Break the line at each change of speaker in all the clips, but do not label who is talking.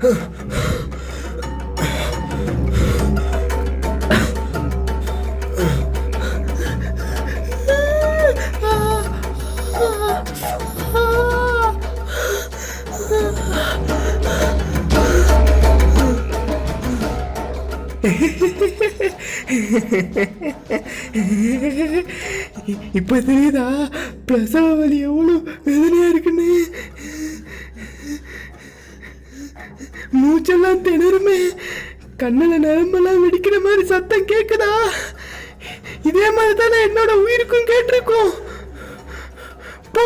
இப்ப தெரியுதா? பிரசவ வலி எவ்வளோ வேதனையாக இருக்குன்னு. மூச்செல்லாம் திணறுமே. கண்ணில் நரம்பெல்லாம் வெடிக்கிற மாதிரி சத்தம் கேட்குதா இதே மாதிரி தானே என்னோட உயிருக்கும் கேட்டிருக்கோம். போ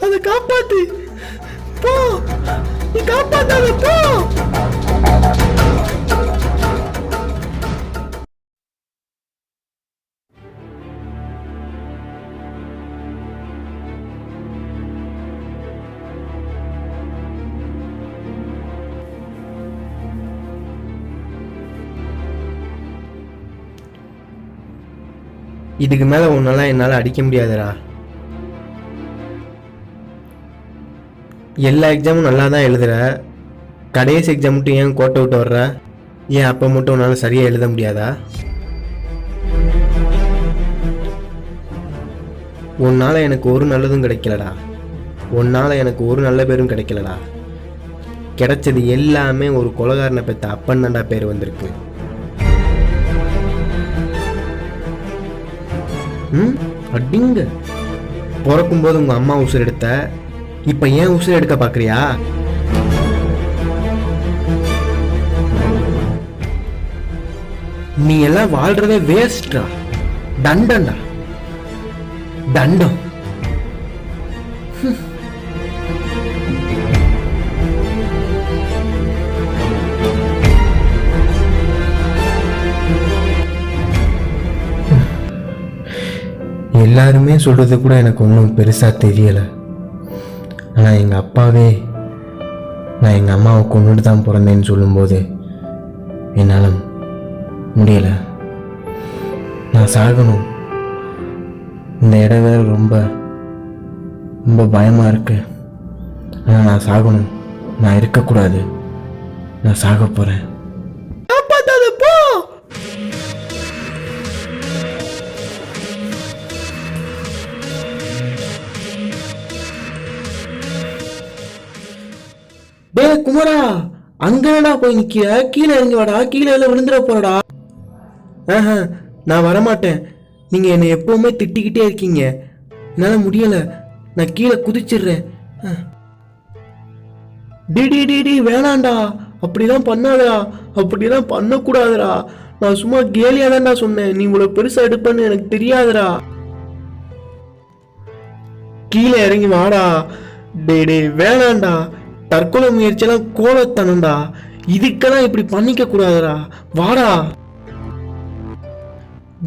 அதை காப்பாத்து. போ நீ காப்பாத்தாத போ. இதுக்கு மேல உன்னால என்னால அடிக்க முடியாதுடா. எல்லா எக்ஸாமும் நல்லா தான் எழுதுற. கடைசி எக்ஸாம் மட்டும் ஏன் கோட்டை விட்டு வர்ற? ஏன் அப்போ மட்டும் உன்னால் சரியாக எழுத முடியாதா? உன்னால் எனக்கு ஒரு நல்லதும் கிடைக்கலடா. உன்னால் எனக்கு ஒரு நல்ல பேரும் கிடைக்கலடா. கிடைச்சது எல்லாமே ஒரு கொலகாரனை பெற்ற அப்பன் தாண்டா பேர் வந்திருக்கு. ம்? அடிங்க. பிறக்கும்போது உங்கள் அம்மா உசுர் எடுத்த இப்போ ஏன் உசுர் எடுக்க பார்க்குறியா நீ எல்லாம் வாழ்றதே வேஸ்டா தண்டண்டா தண்டம். எல்லாருமே சொல்கிறது கூட எனக்கு ஒன்றும் பெருசாக தெரியலை. ஆனால் எங்கள் அப்பாவே நான் எங்கள் அம்மாவை கொண்டுட்டு தான் பிறந்தேன்னு சொல்லும்போது என்னால் முடியலை. நான் சாகணும். இந்த இடம் வேறு ரொம்ப ரொம்ப பயமாக இருக்கு. ஆனால் நான் சாகணும். நான் இருக்கக்கூடாது. நான் சாக போகிறேன் டேய் குமரா அங்கடா போய் நிக்கிற கீழே இறங்கி வாடா. கீழே எல்லாம் விழுந்துட போறடா. ஆஹா நான் வரமாட்டேன். நீங்க என்னை எப்பவுமே திட்டிக்கிட்டே இருக்கீங்க. என்னால முடியல. நான் கீழே குதிச்சிடுறேன். அஹ். டி டி டி வேணாண்டா. அப்படிலாம் பண்ணாதடா. அப்படிலாம் பண்ணக்கூடாதுடா. நான் சும்மா கேலியா தான்டா சொன்னேன். நீ இவ்வளோ பெருசாக எடுப்பேன்னு எனக்கு தெரியாதுடா. கீழே இறங்கி வாடா. டே டேய் வேணாண்டா. தற்கொலை முயற்சியெல்லாம் கோலத்தனம்டா. இதுக்கெல்லாம் இப்படி பண்ணிக்க கூடாதுடா. வாடா.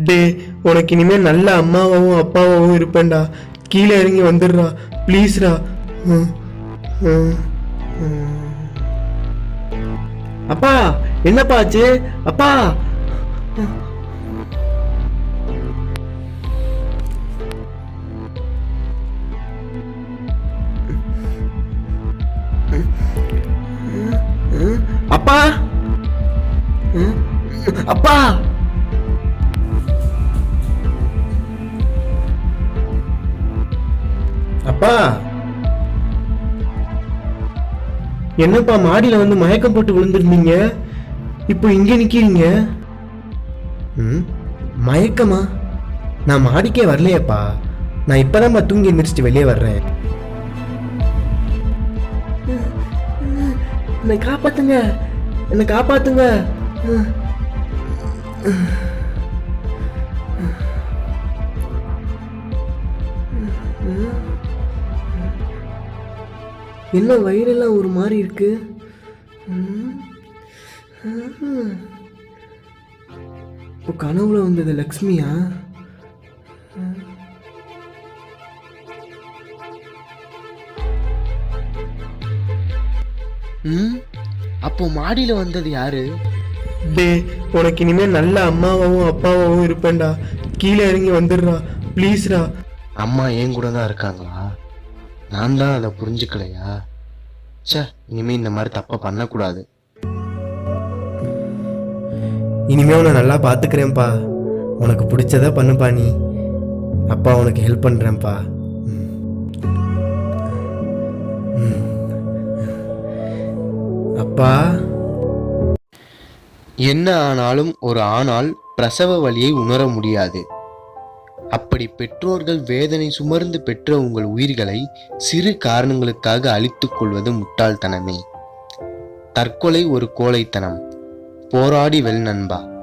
டே உனக்கு இனிமே நல்ல அம்மாவாவும் அப்பாவாகவும் இருப்பேன்டா. கீழே இறங்கி வந்துடுறா. ப்ளீஸ்டா. அப்பா என்னப்பா ஆச்சு? அப்பா. அப்பா. அப்பா. அப்பா. என்னப்பா மாடியில வந்து மயக்கம் போட்டு விழுந்திருந்தீங்க? இப்போ இங்க நிக்கிறீங்க? மயக்கமா? நான் மாடிக்கே வரலையேப்பா. நான் இப்பதான்ப்பா தூங்கி எந்திரிச்சிட்டு வெளியே வர்றேன். என்னை காப்பாத்துங்க. என்னை காப்பாத்துங்க. என்ன வயிறெல்லாம் ஒரு மாதிரி இருக்கு? ம். இப்போ கனவுல வந்தது லக்ஷ்மியா? ம்? அப்போ மாடியில் வந்தது யாரு? டே உனக்கு இனிமேல் நல்ல அம்மாவாவும் அப்பாவாவும் இருப்பேன்டா. கீழே இறங்கி வந்துடுறா. ப்ளீஸ்டா
அம்மா என் கூட தான் இருக்காங்களா? நான் தான் அதை புரிஞ்சுக்கலையா? ச்சே இனிமே இந்த மாதிரி தப்பை பண்ணக்கூடாது.
இனிமே உன்னை நல்லா பார்த்துக்கிறேன்ப்பா. உனக்கு பிடிச்சத பண்ணுப்பா நீ. அப்பா உனக்கு ஹெல்ப் பண்ணுறேன்ப்பா அப்பா.
என்ன ஆனாலும் ஒரு ஆணால் பிரசவ வலியை உணர முடியாது. அப்படி பெற்றோர்கள் வேதனை சுமர்ந்து பெற்ற உங்கள் உயிர்களை சிறு காரணங்களுக்காக அழித்துக் கொள்வது முட்டாள்தனமே. தற்கொலை ஒரு கோழைத்தனம். போராடி வெல் நண்பா.